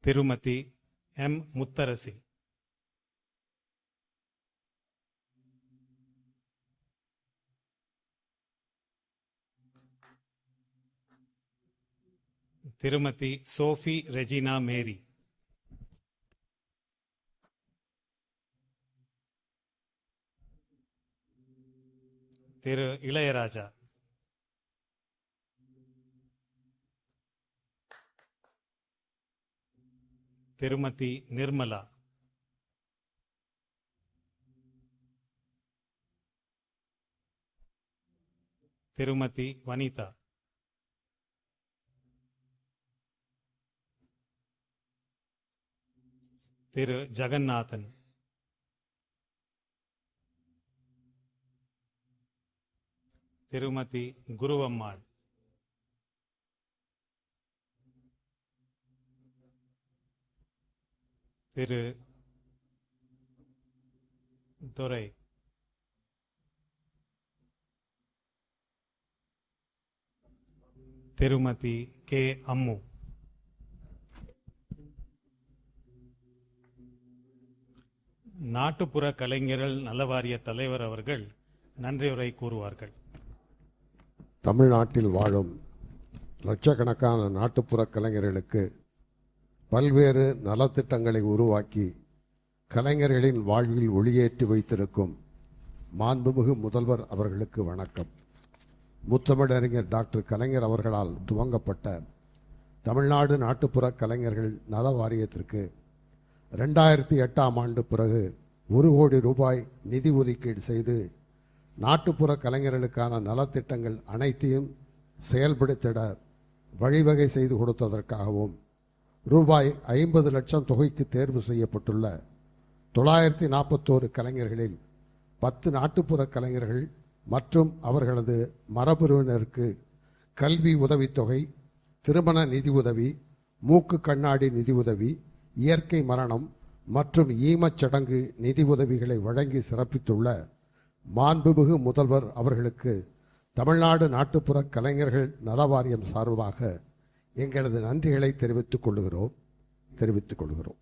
திருமதி எம். முத்தரசி. திருமதி Sophie Regina Mary. திரு இளையராஜா. திருமதி நிர்மலா. திருமதி வனிதா. திரு ஜெகநாதன். திருமதி குருவம்மாள். திரு துரை. திருமதி கே. அம்மு. நாட்டுப்புற கலைஞர்கள் நலவாரிய தலைவர் அவர்கள் நன்றியுரை கூறுவார்கள். தமிழ்நாட்டில் வாழும் லட்சக்கணக்கான நாட்டுப்புற கலைஞர்களுக்கு பல்வேறு நலத்திட்டங்களை உருவாக்கி கலைஞர்களின் வாழ்வில் ஒளியேற்றி வைத்திருக்கும் மாண்புமிகு முதல்வர் அவர்களுக்கு வணக்கம். முத்தமிழறிஞர் டாக்டர் கலைஞர் அவர்களால் துவங்கப்பட்ட தமிழ்நாடு நாட்டுப்புற கலைஞர்கள் நல வாரியத்திற்கு ரெண்டாயிரத்தி எட்டாம் ஆண்டு பிறகு ஒரு கோடி ரூபாய் நிதி ஒதுக்கீடு செய்து நாட்டுப்புற கலைஞர்களுக்கான நலத்திட்டங்கள் அனைத்தையும் செயல்படுத்திட வழிவகை செய்து கொடுத்ததற்காகவும் ரூபாய் ஐம்பது லட்சம் தொகைக்கு தேர்வு செய்யப்பட்டுள்ள தொள்ளாயிரத்தி நாற்பத்தோரு கலைஞர்களில் பத்து நாட்டுப்புற கலைஞர்கள் மற்றும் அவர்களது மரபுரிவினருக்கு கல்வி உதவித்தொகை திருமண நிதி உதவி மூக்கு கண்ணாடி நிதி உதவி இயற்கை மரணம் மற்றும் ஈமச் சடங்கு நிதி உதவிகளை வழங்கி சிறப்பித்துள்ள மாண்புமிகு முதல்வர் அவர்களுக்கு தமிழ்நாடு நாட்டுப்புற கலைஞர்கள் நலவாரியம் சார்பாக எங்களது நன்றிகளை தெரிவித்துக் கொள்கிறோம் தெரிவித்துக் கொள்கிறோம்